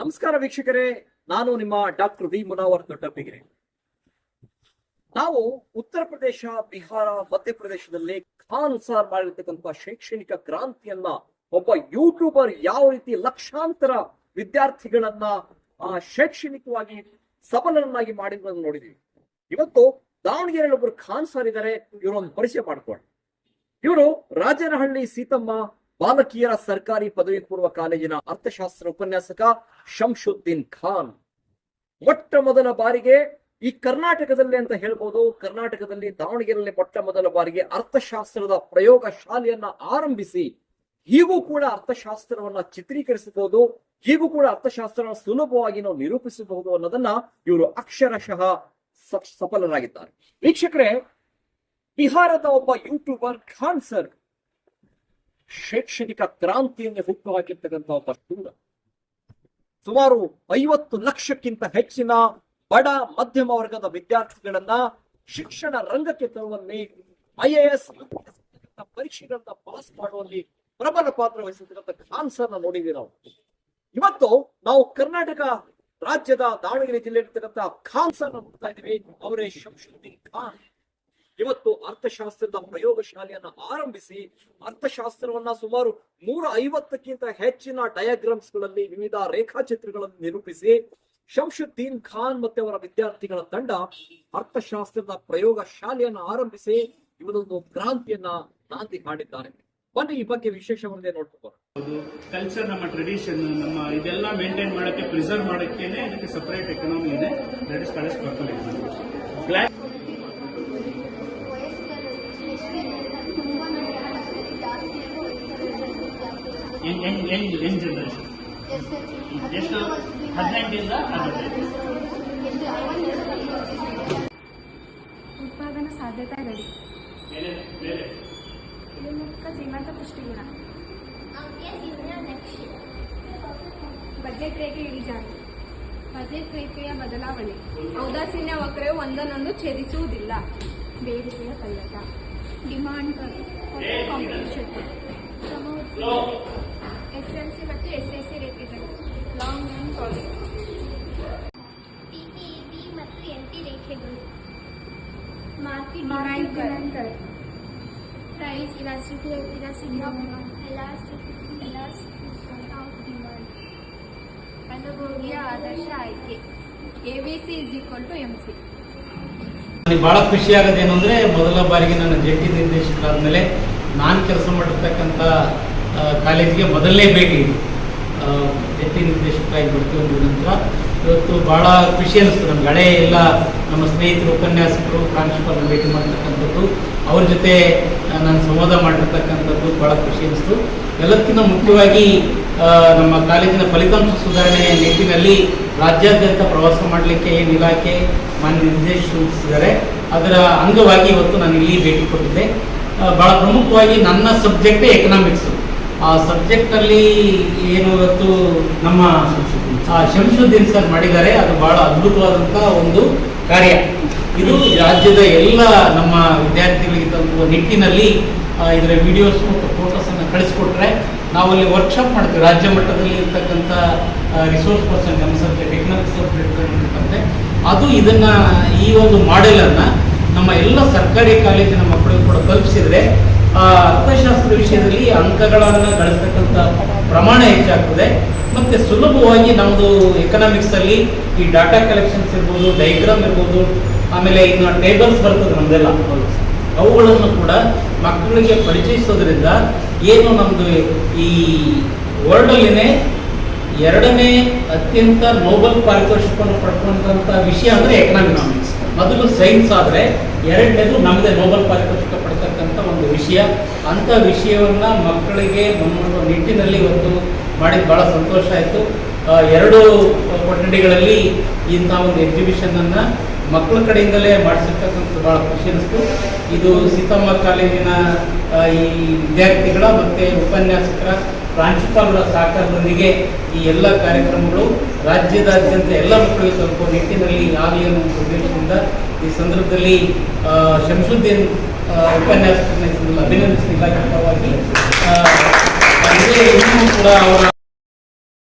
ನಮಸ್ಕಾರ ವೀಕ್ಷಕರೇ ನಾನು ನಿಮ್ಮ ಡಾಕ್ಟರ್ ವಿ ಮುನಾವರ್ ದೊಡ್ಡಪ್ಪಿಗೆ. ನಾವು ಉತ್ತರ ಪ್ರದೇಶ ಬಿಹಾರ ಮಧ್ಯಪ್ರದೇಶದಲ್ಲಿ ಖಾನ್ ಸಾರ್ ಮಾಡಿರ್ತಕ್ಕಂಥ ಶೈಕ್ಷಣಿಕ ಕ್ರಾಂತಿಯನ್ನ ಒಬ್ಬ ಯೂಟ್ಯೂಬರ್ ಯಾವ ರೀತಿ ಲಕ್ಷಾಂತರ ವಿದ್ಯಾರ್ಥಿಗಳನ್ನ ಆ, ಶೈಕ್ಷಣಿಕವಾಗಿ ಸಬಲರನ್ನಾಗಿ ಮಾಡಿರೋದನ್ನ ನೋಡಿದೀವಿ. ಇವತ್ತು ದಾವಣಗೆರೆಯಲ್ಲಿ ಒಬ್ಬರು ಖಾನ್ ಸಾರ್ ಇದ್ದಾರೆ ಇವರೊಂದು ಪರಿಚಯ ಮಾಡ್ಕೊಳ್ಳಿ ಇವರು ರಾಜನಹಳ್ಳಿ ಸೀತಮ್ಮ ಬಾಲಕಿಯರ ಸರ್ಕಾರಿ ಪದವಿ ಪೂರ್ವ ಕಾಲೇಜಿನ ಅರ್ಥಶಾಸ್ತ್ರ ಉಪನ್ಯಾಸಕ ಶಂಶುದ್ದೀನ್ ಖಾನ್. ಮೊಟ್ಟ ಮೊದಲ ಬಾರಿಗೆ ಈ ಕರ್ನಾಟಕದಲ್ಲಿ ಅಂತ ಹೇಳ್ಬೋದು, ಕರ್ನಾಟಕದಲ್ಲಿ ದಾವಣಗೆರೆಯಲ್ಲಿ ಮೊಟ್ಟ ಮೊದಲ ಬಾರಿಗೆ ಅರ್ಥಶಾಸ್ತ್ರದ ಪ್ರಯೋಗ ಶಾಲೆಯನ್ನ ಆರಂಭಿಸಿ, ಹೀಗೂ ಕೂಡ ಅರ್ಥಶಾಸ್ತ್ರವನ್ನ ಚಿತ್ರೀಕರಿಸಬಹುದು, ಹೀಗೂ ಕೂಡ ಅರ್ಥಶಾಸ್ತ್ರವನ್ನು ಸುಲಭವಾಗಿ ನಾವು ನಿರೂಪಿಸಬಹುದು ಅನ್ನೋದನ್ನ ಇವರು ಅಕ್ಷರಶಃ ಸಫಲರಾಗಿದ್ದಾರೆ. ವೀಕ್ಷಕರೇ, ಬಿಹಾರದ ಒಬ್ಬ ಯೂಟ್ಯೂಬರ್ ಖಾನ್ ಸರ್ ಶೈಕ್ಷಣಿಕ ಕ್ರಾಂತಿಯನ್ನು ಹುಟ್ಟುಹಾಕಿರ್ತಕ್ಕಂಥ ಒಬ್ಬ ಶೂರ. ಸುಮಾರು ಐವತ್ತು ಲಕ್ಷಕ್ಕಿಂತ ಹೆಚ್ಚಿನ ಬಡ, ಮಧ್ಯಮ ವರ್ಗದ ವಿದ್ಯಾರ್ಥಿಗಳನ್ನ ಶಿಕ್ಷಣ ರಂಗಕ್ಕೆ ತರುವಲ್ಲಿ, ಐ ಎ ಎಸ್ ಪರೀಕ್ಷೆಗಳನ್ನ ಪಾಸ್ ಮಾಡುವಲ್ಲಿ ಪ್ರಬಲ ಪಾತ್ರ ವಹಿಸಿರ್ತಕ್ಕಂಥ ಖಾನ್ ಸರ್ನ ನೋಡಿದ್ವಿ ನಾವು. ಇವತ್ತು ನಾವು ಕರ್ನಾಟಕ ರಾಜ್ಯದ ದಾವಣಗೆರೆ ಜಿಲ್ಲೆ ಇರ್ತಕ್ಕಂಥ ಖಾನ್ ಸರ್ನ ನೋಡ್ತಾ ಇದ್ದೀವಿ. ಅವರೇ ಶಂಶುದ್ದೀನ್ ಖಾನ್. ಇವತ್ತು ಅರ್ಥಶಾಸ್ತ್ರದ ಪ್ರಯೋಗಶಾಲೆಯನ್ನ ಆರಂಭಿಸಿ ಅರ್ಥಶಾಸ್ತ್ರವನ್ನ ಸುಮಾರು ನೂರ ಐವತ್ತಕ್ಕಿಂತ ಹೆಚ್ಚಿನ ಡಯಾಗ್ರಾಮ್ಸ್ಗಳಲ್ಲಿ ವಿವಿಧ ರೇಖಾಚಿತ್ರಗಳನ್ನು ನಿರೂಪಿಸಿ ಶಂಶುದ್ದೀನ್ ಖಾನ್ ಮತ್ತೆ ಅವರ ವಿದ್ಯಾರ್ಥಿಗಳ ತಂಡ ಅರ್ಥಶಾಸ್ತ್ರದ ಪ್ರಯೋಗ ಶಾಲೆಯನ್ನ ಆರಂಭಿಸಿ ಇವರೊಂದು ಕ್ರಾಂತಿಯನ್ನ ನಾಂದಿ ಮಾಡಿದ್ದಾರೆ. ಬನ್ನಿ, ಈ ಬಗ್ಗೆ ವಿಶೇಷ ಮುಂದೆ ನೋಡ್ಕೊಂಡು ಕಲ್ಚರ್ ನಮ್ಮ ಟ್ರೆಡಿಷನ್ ನಮ್ಮ ಇದೆಲ್ಲ ಮೇಂಟೈನ್ ಮಾಡಕ್ಕೆ ಪ್ರಿಸರ್ವ್ ಮಾಡಕ್ಕೆ ಇದಕ್ಕೆ ಸಪರೇಟ್ ಎಕನಾಮಿ ಇದೆ. ದಟ್ ಎಕನಾಮಿ ಯಂಗ್ ಜನರೇಷನ್ ಎಷ್ಟು? ಹದಿನೆಂಟರಿಂದ ಉತ್ಪಾದನಾ ಸಾಧ್ಯತೆ ಗಡಿ ಸೀಮಂತ ಬೇರೆ ಇಳಿಮುಖ ಸೀಮಾಂತ ಪುಷ್ಟಿಗುಣ ಬಜೆಟ್ ರೇಖೆ ಇಳಿಜಾರು ಬಜೆಟ್ ರೇಖೆಯ ಬದಲಾವಣೆ. ಔದಾಸೀನ್ಯ ವಕ್ರವು ಒಂದನ್ನೊಂದು ಛೇದಿಸುವುದಿಲ್ಲ. ಬೇಡಿಕೆಯ ಪಲ್ಲಟ. Demand competition S L C ಮತ್ತು ಎಸ್ ಎಸ್ ಸಿ ರೇಖೆಗಳು ಲಾಂಗ್ ಅಂಡ್ ಇ ಟಿಟಿಇಟಿ ಮತ್ತು ಎನ್ಟಿ ರೇಖೆಗಳು market price elasticity elasticity elasticity elasticity of demand ಅನುಭೋಗಿಯ ಆದರ್ಶ ಆಯ್ಕೆ A B C is equal to M C ನನಗೆ ಭಾಳ ಖುಷಿ ಆಗೋದೇನು ಅಂದರೆ ಮೊದಲ ಬಾರಿಗೆ ನನ್ನ ಜಂಟಿ ನಿರ್ದೇಶಕರಾದ ನಾನು ಕೆಲಸ ಮಾಡಿರ್ತಕ್ಕಂಥ ಕಾಲೇಜಿಗೆ ಮೊದಲನೇ ಭೇಟಿ ಇದು. ನಿರ್ದೇಶಕ ಜಂಟಿ ನಿರ್ದೇಶಕರಾಗಿ ಬರ್ತೀವಿ ನಂತರ. ಇವತ್ತು ಭಾಳ ಖುಷಿ ಅನಿಸ್ತು ನಮ್ಗೆ. ಹಳೆ ಎಲ್ಲ ನಮ್ಮ ಸ್ನೇಹಿತರು, ಉಪನ್ಯಾಸಕರು, ಪ್ರಾಂಶುಪಾಲರು ಭೇಟಿ ಮಾಡ್ತಕ್ಕಂಥದ್ದು, ಅವ್ರ ಜೊತೆ ನಾನು ಸಂವಾದ ಮಾಡಿರ್ತಕ್ಕಂಥದ್ದು ಭಾಳ ಖುಷಿ ಅನಿಸ್ತು. ಎಲ್ಲದಕ್ಕಿಂತ ಮುಖ್ಯವಾಗಿ ನಮ್ಮ ಕಾಲೇಜಿನ ಫಲಿತಾಂಶ ಸುಧಾರಣೆ ನಿಟ್ಟಿನಲ್ಲಿ ರಾಜ್ಯಾದ್ಯಂತ ಪ್ರವಾಸ ಮಾಡಲಿಕ್ಕೆ ಏನು ಇಲಾಖೆ ಮಾನ್ಯ ನಿರ್ದೇಶಿಸಿದ್ದಾರೆ ಅದರ ಅಂಗವಾಗಿ ಇವತ್ತು ನಾನು ಇಲ್ಲಿ ಭೇಟಿ ಕೊಟ್ಟಿದ್ದೆ. ಭಾಳ ಪ್ರಮುಖವಾಗಿ ನನ್ನ ಸಬ್ಜೆಕ್ಟೇ ಎಕನಾಮಿಕ್ಸು. ಆ ಸಬ್ಜೆಕ್ಟಲ್ಲಿ ಏನು ಇವತ್ತು ನಮ್ಮ ಶಂಶುದ್ದೀನ್ ಸರ್ ಮಾಡಿದ್ದಾರೆ, ಅದು ಬಹಳ ಅದ್ಭುತವಾದಂಥ ಒಂದು ಕಾರ್ಯ. ಇದು ರಾಜ್ಯದ ಎಲ್ಲ ನಮ್ಮ ವಿದ್ಯಾರ್ಥಿಗಳಿಗೆ ತಲುಪುವ ನಿಟ್ಟಿನಲ್ಲಿ ಇದರ ವಿಡಿಯೋಸ್ ಮತ್ತು ಫೋಟೋಸನ್ನು ಕಳಿಸ್ಕೊಟ್ರೆ ನಾವಲ್ಲಿ ವರ್ಕ್ಶಾಪ್ ಮಾಡ್ತೀವಿ. ರಾಜ್ಯ ಮಟ್ಟದಲ್ಲಿ ಇರ್ತಕ್ಕಂಥ ರಿಸೋರ್ಸ್ ಪರ್ಸನ್ ನಮ್ಮ ಸಬ್ಜೆಕ್ಟ್ ಸಬ್ಜೆಕ್ಟ್ ಅದು ಇದನ್ನ ಈ ಒಂದು ಮಾಡೆಲನ್ನು ನಮ್ಮ ಎಲ್ಲ ಸರ್ಕಾರಿ ಕಾಲೇಜಿನ ಮಕ್ಕಳಿಗೆ ಕೂಡ ತಲುಪಿಸಿದ್ರೆ ಆ, ಅರ್ಥಶಾಸ್ತ್ರ ವಿಷಯದಲ್ಲಿ ಅಂಕಗಳನ್ನು ಗಳಿಸ್ತಕ್ಕಂಥ ಪ್ರಮಾಣ ಹೆಚ್ಚಾಗ್ತದೆ. ಮತ್ತೆ ಸುಲಭವಾಗಿ ನಮ್ಮದು ಎಕನಾಮಿಕ್ಸ್ ಅಲ್ಲಿ ಈ ಡಾಟಾ ಕಲೆಕ್ಷನ್ಸ್ ಇರ್ಬೋದು ಡೈಗ್ರಾಮ್ ಇರ್ಬೋದು ಆಮೇಲೆ ಇನ್ನು ಟೇಬಲ್ಸ್ ಬರ್ತದೆ ನಮ್ದೆಲ್ಲ. ಅವುಗಳನ್ನು ಕೂಡ ಮಕ್ಕಳಿಗೆ ಪರಿಚಯಿಸೋದ್ರಿಂದ ಏನು ನಮ್ಮದು ಈ ವರ್ಲ್ಡಲ್ಲಿನೇ ಎರಡನೇ ಅತ್ಯಂತ ನೋಬಲ್ ಪಾರಿತೋಷಿಕವನ್ನು ಪಡ್ಕೊಂಡಂಥ ವಿಷಯ ಅಂದರೆ ಎಕನಾಮಿಕ್ಸ್ ಮೊದಲು ಸೈನ್ಸ್ ಆದರೆ ಎರಡನೇದು ನಮ್ಮದೇ ನೋಬಲ್ ಪಾರಿತೋಷಿಕ ವಿಷಯ, ಅಂಥ ವಿಷಯವನ್ನು ಮಕ್ಕಳಿಗೆ ನಮ್ಮ ನಿಟ್ಟಿನಲ್ಲಿ ಇವತ್ತು ಮಾಡಿದ ಭಾಳ ಸಂತೋಷ ಆಯಿತು. ಎರಡು ಕೊಠಡಿಗಳಲ್ಲಿ ಇಂಥ ಒಂದು ಎಕ್ಸಿಬಿಷನನ್ನು ಮಕ್ಕಳ ಕಡೆಯಿಂದಲೇ ಮಾಡಿಸಿರ್ತಕ್ಕಂಥ ಭಾಳ ಖುಷಿ ಅನಿಸ್ತು ಇದು ಸೀತಮ್ಮ ಕಾಲೇಜಿನ ಈ ವಿದ್ಯಾರ್ಥಿಗಳ ಮತ್ತು ಉಪನ್ಯಾಸಕರ, ಪ್ರಾಂಶುಪಾಲರ ಸಹಕಾರದೊಂದಿಗೆ ಈ ಎಲ್ಲ ಕಾರ್ಯಕ್ರಮಗಳು ರಾಜ್ಯದಾದ್ಯಂತ ಎಲ್ಲ ಮಕ್ಕಳಿಗೆ ತಲುಪುವ ನಿಟ್ಟಿನಲ್ಲಿ ಆಗಲಿ ಉದ್ದೇಶದಿಂದ ಈ ಸಂದರ್ಭದಲ್ಲಿ ಶಂಸುದ್ದೀನ್ ಉಪನ್ಯಾಸಕರನ್ನ ಅಭಿನಂದಿಸಿದ ಪರವಾಗಿ ಇನ್ನೂ ಕೂಡ ಅವರ